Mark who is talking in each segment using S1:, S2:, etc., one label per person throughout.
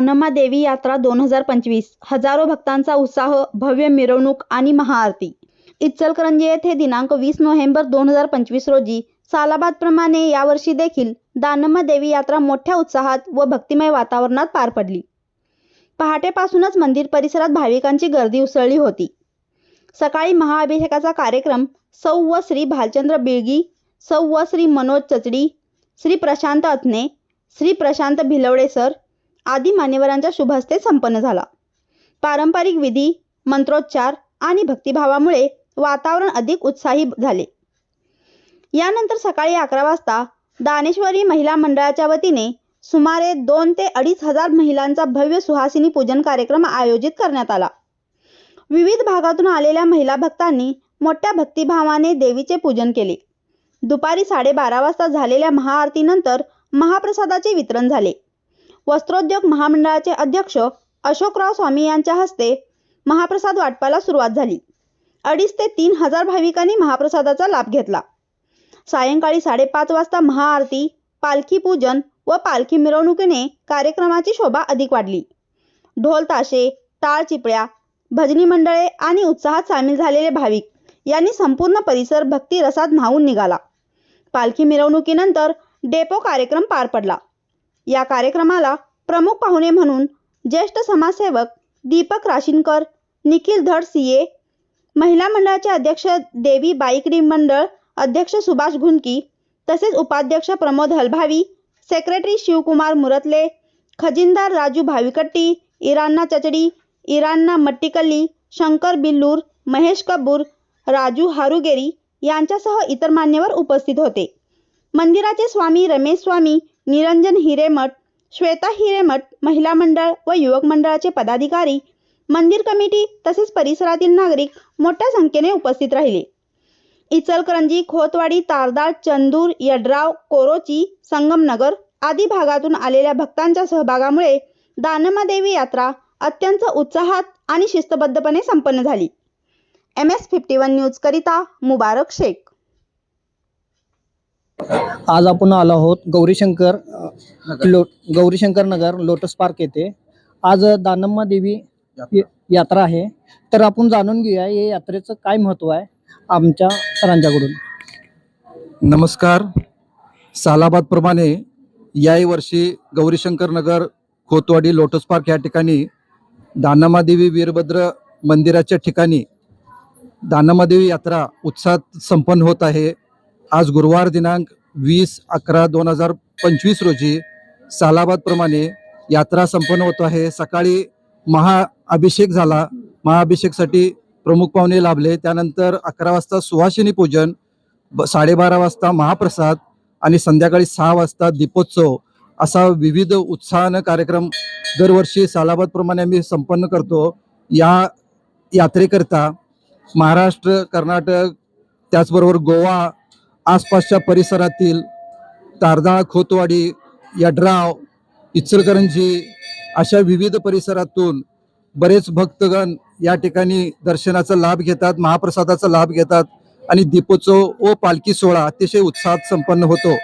S1: दानम्मा देवी यात्रा दोन हजार पंचवीस. हजारो भक्तांचा उत्साह भव्य मिरवणूक आणि महाआरती. इचलकरंजी येथे दिनांक वीस नोव्हेंबर दोन हजार पंचवीस रोजी सालाबादप्रमाणे यावर्षी देखील दानम्मा देवी यात्रा मोठ्या उत्साहात व भक्तिमय वातावरणात पार पडली. पहाटेपासूनच मंदिर परिसरात भाविकांची गर्दी उसळली होती. सकाळी महाअभिषेकाचा कार्यक्रम सौ व श्री भालचंद्र बिळगी सौ व श्री मनोज चचडी श्री प्रशांत अथने श्री प्रशांत भिलवडे सर आदी मान्यवरांच्या शुभहस्ते संपन्न झाला. पारंपरिक विधी मंत्रोच्चार आणि भक्तिभावामुळे वातावरण अधिक उत्साही झाले. यानंतर सकाळी अकरा वाजता दानेश्वरी महिला मंडळाच्या वतीने सुमारे दोन ते अडीच हजार महिलांचा भव्य सुहासिनी पूजन कार्यक्रम आयोजित करण्यात आला. विविध भागातून आलेल्या महिला भक्तांनी मोठ्या भक्तिभावाने देवीचे पूजन केले. दुपारी साडेबारा वाजता झालेल्या महाआरतीनंतर महाप्रसादाचे वितरण झाले. वस्त्रोद्योग महामंडळाचे अध्यक्ष अशोकराव स्वामी यांच्या हस्ते महाप्रसाद वाटपाला सुरुवात झाली. अडीच ते तीन हजार भाविकांनी महाप्रसादाचा लाभ घेतला. सायंकाळी साडेपाच वाजता महाआरती पालखी पूजन व पालखी मिरवणुकीने कार्यक्रमाची शोभा अधिक वाढली. ढोल ताशे टाळ चिपळ्या भजनी मंडळे आणि उत्साहात सामील झालेले भाविक यांनी संपूर्ण परिसर भक्ती रसात न्हावून निघाला. पालखी मिरवणुकीनंतर डेपो कार्यक्रम पार पडला. या कार्यक्रमाला प्रमुख पाहुणे म्हणून ज्येष्ठ समाजसेवक दीपक राशीनकर निखिल धड सीए महिला मंडळाचे अध्यक्ष देवी बाईकरी मंडळ अध्यक्ष सुभाष घुनकी तसेच उपाध्यक्ष प्रमोद हलभावी सेक्रेटरी शिवकुमार मुरतले खजिनदार राजू भाविकट्टी इरान्ना चचडी इरान्ना मट्टीकल्ली शंकर बिल्लूर महेश कपूर राजू हारुगेरी यांच्यासह इतर मान्यवर उपस्थित होते. मंदिराचे स्वामी रमेश स्वामी निरंजन हिरेमठ श्वेता हिरेमठ महिला मंडळ व युवक मंडळाचे पदाधिकारी मंदिर कमिटी तसेच परिसरातील नागरिक मोठ्या संख्येने उपस्थित राहिले. इचलकरंजी खोतवाडी तारदाळ चंदूर यड्राव कोरोची संगमनगर आदी भागातून आलेल्या भक्तांच्या सहभागामुळे दानमादेवी यात्रा अत्यंत उत्साहात आणि शिस्तबद्धपणे संपन्न झाली. एम एस फिफ्टी वन न्यूजकरिता मुबारक शेख.
S2: आज आपण आलो आहोत गौरीशंकर लो गौरीशंकर नगर लोटस पार्क येथे. आज दानम्मा देवी यात्रा. आहे. तर आपण जाणून घेऊया या यात्रेचं काय महत्त्व आहे आमच्या सरांच्याकडून.
S3: नमस्कार. सालाबादप्रमाणे याही वर्षी गौरीशंकर नगर खोतवाडी लोटस पार्क या ठिकाणी दानमादेवी वीरभद्र मंदिराच्या ठिकाणी दानमादेवी यात्रा उत्साहात संपन्न होत आहे. आज गुरुवार दिनांक वीस अकरा दोन हजार पंचवीस रोजी सालाबादप्रमाणे यात्रा संपन्न होत आहे. सकाळी महाअभिषेक झाला. महाअभिषेकसाठी प्रमुख पाहुणे लाभले. त्यानंतर अकरा वाजता सुहासिनी पूजन ब- साडेबारा वाजता महाप्रसाद आणि संध्याकाळी सहा वाजता दीपोत्सव असा विविध उत्साहानं कार्यक्रम दरवर्षी सालाबादप्रमाणे आम्ही संपन्न करतो. या यात्रेकरता महाराष्ट्र कर्नाटक त्याचबरोबर गोवा आसपासच्या परिसरातील तारदाळ खोतवाडी यड्राव इचलकरंजी अशा विविध परिसरातून बरेच भक्तगण या ठिकाणी दर्शनाचा लाभ घेतात महाप्रसादाचा लाभ घेतात आणि दीपोत्सव व पालखी सोहळा अतिशय उत्साहात संपन्न होतो.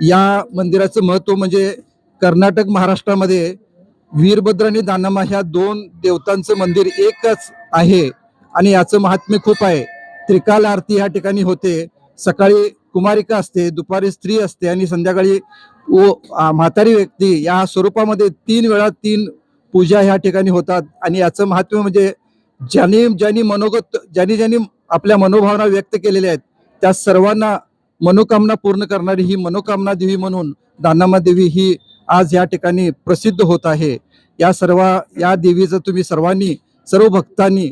S3: या मंदिराचं महत्त्व म्हणजे कर्नाटक महाराष्ट्रामध्ये वीरभद्र आणि दानामा ह्या दोन देवतांचं मंदिर एकच आहे आणि याचं महात्म्य खूप आहे. त्रिकाल आरती ह्या ठिकाणी होते. सकाळी कुमारिका असते दुपारी स्त्री असते आणि संध्याकाळी व म्हातारी व्यक्ती या स्वरूपामध्ये तीन वेळा तीन पूजा ह्या ठिकाणी होतात. आणि याचं महत्त्व म्हणजे ज्यांनी ज्यांनी मनोगत ज्यांनी ज्यांनी आपल्या मनोभावना व्यक्त केलेल्या आहेत त्या सर्वांना मनोकामना पूर्ण करणारी ही मनोकामना देवी म्हणून दानामा देवी ही आज या ठिकाणी प्रसिद्ध होत आहे. या सर्व या देवीचं तुम्ही सर्वांनी सर्व भक्तांनी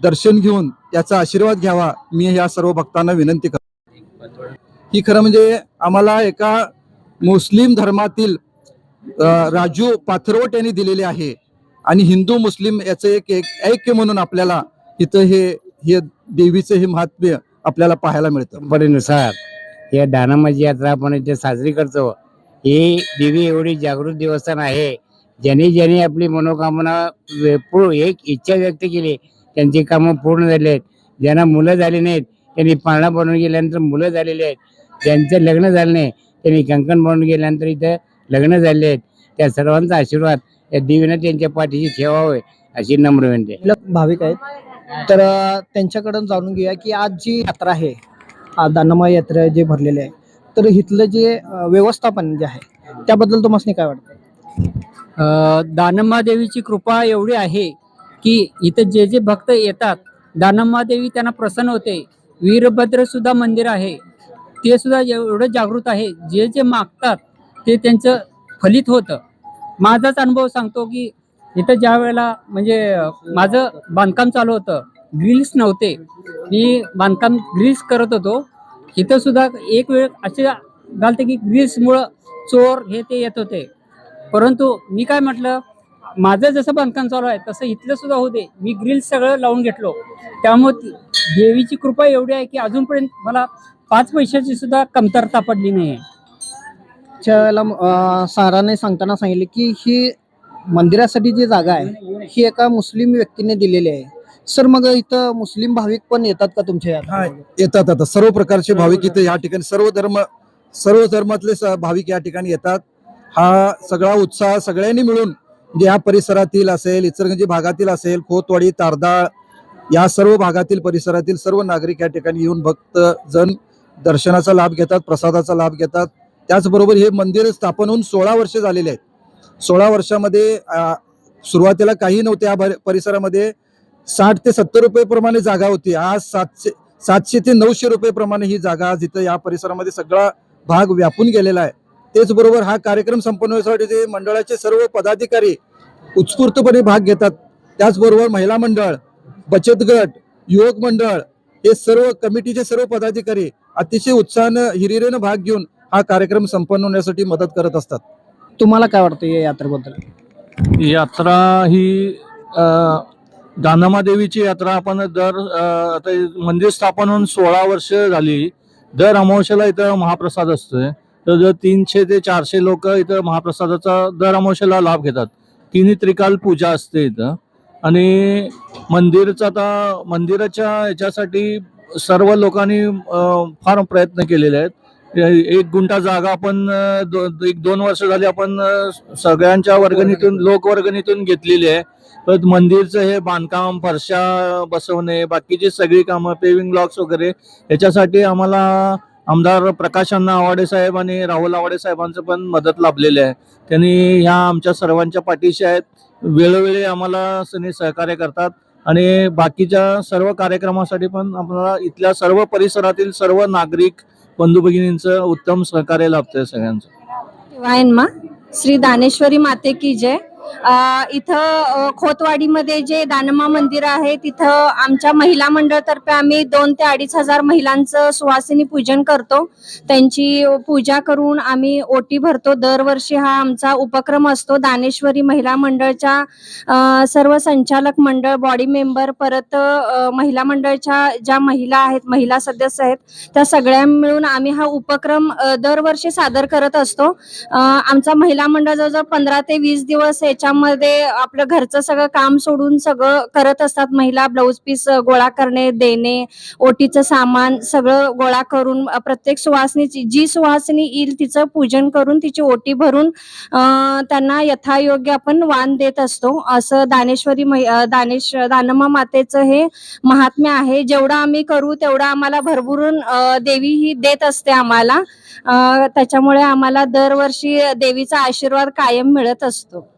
S3: दर्शन घेऊन याचा आशीर्वाद घ्यावा. मी या सर्व भक्तांना विनंती करतो. ही खरं म्हणजे आम्हाला एका मुस्लिम धर्मातील राजू पाथरवट यांनी दिलेले आहे. आणि हिंदू मुस्लिम याचं एक एक ऐक्य म्हणून आपल्याला इथं हे हे देवीचं हे महात्म्य आपल्याला पाहायला मिळतं.
S4: परंपरेनुसार या दानामाची यात्रा आपण इथे साजरी करतो. ही देवी एवढी जागृत देवस्थान आहे. ज्यांनी ज्यांनी आपली मनोकामना पूर्ण एक इच्छा व्यक्त केली त्यांची कामं पूर्ण झाली आहेत. ज्यांना मुलं झाली नाहीत त्यांनी पाळणा बनवून गेल्यानंतर मुलं झालेली आहेत. ज्यांचं लग्न झालं नाही. त्यांनी कंकण बनवून गेल्यानंतर इथं लग्न झाले आहेत. त्या सर्वांचा आशीर्वाद त्या देवीनं त्यांच्या पाठीशी ठेवावे अशी नम्र विनंती.
S2: आपल्या भाविक आहेत. तर त्यांच्याकडून जाणून घेऊया की आज जी यात्रा आहे आज दानमा यात्रा जे भरलेले आहे तर इथलं जे व्यवस्थापन जे आहे त्याबद्दल तुम्हाला काय वाटतं?
S5: दानम्मा देवीची कृपा एवढी आहे की इथं जे जे भक्त येतात दानम्मा देवी त्यांना प्रसन्न होते. वीरभद्र सुद्धा मंदिर आहे. ते सुद्धा एवढं जागृत आहे. जे जे मागतात ते त्यांचं फलित होतं. माझाच अनुभव सांगतो की इथं ज्या वेळेला म्हणजे माझं बांधकाम चालू होतं ग्रिल्स नव्हते. मी बांधकाम ग्रिल्स करत होतो. इथं सुद्धा एक वेळ असे घालते की ग्रिल्समुळं चोर हे ते येत होते. परंतु मी काय म्हटलं माझं जसं बांधकाम चालू आहे तसं इथलं सुद्धा होते मी ग्रिल सगळं लावून घेतलो. त्यामुळे देवीची कृपा एवढी आहे की अजूनपर्यंत मला पाच पैशाची सुद्धा कमतरता पडली नाही
S2: त्याला अ, साराने सांगताना सांगितले की ही मंदिरासाठी जी जागा आहे ही एका मुस्लिम व्यक्तीने दिलेली आहे. सर मग इथं मुस्लिम भाविक पण येतात का तुमच्या
S3: हा,
S2: यात्रेमध्ये?
S3: येतात आता. सर्व प्रकारचे भाविक इथे या ठिकाणी सर्व धर्म सर्व धर्मातले स- भाविक या ठिकाणी येतात. हा सगळा उत्साह सगळ्यांनी मिळून म्हणजे या परिसरातील असेल इचलकरंजी भागातील असेल खोतवाडी तारदाळ या सर्व भागातील परिसरातील सर्व नागरिक या ठिकाणी येऊन भक्त जण दर्शनाचा लाभ घेतात प्रसादाचा लाभ घेतात. त्याचबरोबर हे मंदिर स्थापन होऊन सोळा वर्षे झालेले आहेत. सोळा वर्षामध्ये सुरुवातीला काही नव्हते या परिसरामध्ये. साठ ते सत्तर रुपये प्रमाणे जागा होती. आज सातशे सातशे ते नऊशे रुपये प्रमाणे ही जागा आज इथं या परिसरामध्ये सगळा भाग व्यापून गेलेला आहे. तेच बरोबर हा कार्यक्रम संपन्न होण्यासाठी जे मंडळाचे सर्व पदाधिकारी उत्स्फूर्तपणे भाग घेतात. त्याचबरोबर महिला मंडळ बचत गट युवक मंडळ हे सर्व कमिटीचे सर्व पदाधिकारी अतिशय उत्साहानं हिरिरीनं भाग घेऊन हा कार्यक्रम संपन्न होण्यासाठी मदत करत असतात.
S2: तुम्हाला काय वाटतं या यात्रेबद्दल?
S6: यात्रा ही अ, दानम्मा देवीची यात्रा आपण दर आता मंदिर स्थापन होऊन सोळा वर्ष झाली. दर अमावस्याला इथं महाप्रसाद असतोय. तर जर तीनशे ते चारशे लोक इथं महाप्रसादाचा दर अमावस्याला लाभ घेतात. तिन्ही त्रिकाल पूजा असते इथं. आणि मंदिरचा आता मंदिराच्या याच्यासाठी सर्व लोकांनी फार प्रयत्न केलेले आहेत. एक गुंठा जागा आपण दो- एक दोन वर्ष झाली आपण सगळ्यांच्या वर्गणीतून लोकवर्गणीतून घेतलेली आहे. परत मंदिरचं हे बांधकाम फरशा बसवणे बाकीची सगळी कामं पेविंग ब्लॉक्स वगैरे याच्यासाठी आम्हाला आमदार प्रकाश आवाडे साहेब आणि राहुल आवाडे साहेबांचं पण मदत लाभलेली आहे. त्यांनी ह्या आमच्या सर्वांच्या पाठीशी आहेत. वेळोवेळी आम्हाला सनी सहकार्य करतात आणि बाकीच्या सर्व कार्यक्रमासाठी पण आम्हाला इथल्या सर्व परिसरातील सर्व नागरिक बंधू भगिनींचं उत्तम सहकार्य लाभतंय सगळ्यांचं.
S7: वायनमा श्री दानेश्वरी माते की जय. इथं खोतवाडीमध्ये जे दानमा मंदिर आहे तिथं आमच्या महिला मंडळतर्फे आम्ही दोन ते अडीच हजार महिलांचं सुवासिनी पूजन करतो. त्यांची पूजा करून आम्ही ओटी भरतो. दरवर्षी हा आमचा उपक्रम असतो. दानेश्वरी महिला मंडळच्या सर्व संचालक मंडळ बॉडी मेंबर परत महिला मंडळच्या ज्या महिला आहेत महिला सदस्य आहेत त्या सगळ्या मिळून आम्ही हा उपक्रम दरवर्षी सादर करत असतो. आमचा महिला मंडळ जवळजवळ पंधरा ते वीस दिवस याच्यामध्ये आपलं घरचं सगळं काम सोडून सगळं करत असतात महिला ब्लाऊज पीस गोळा करणे देणे ओटीचं सामान सगळं गोळा करून प्रत्येक सुवासनीची जी सुवासनी येईल तिचं पूजन करून तिची ओटी भरून त्यांना यथायोग्य आपण वाण देत असतो. असं दानेश्वरी दानेश दानमा मातेचं हे महात्म्य आहे. जेवढं आम्ही करू तेवढं आम्हाला भरभरून देवी ही देत असते आम्हाला. त्याच्यामुळे आम्हाला दरवर्षी देवीचा आशीर्वाद कायम मिळत असतो.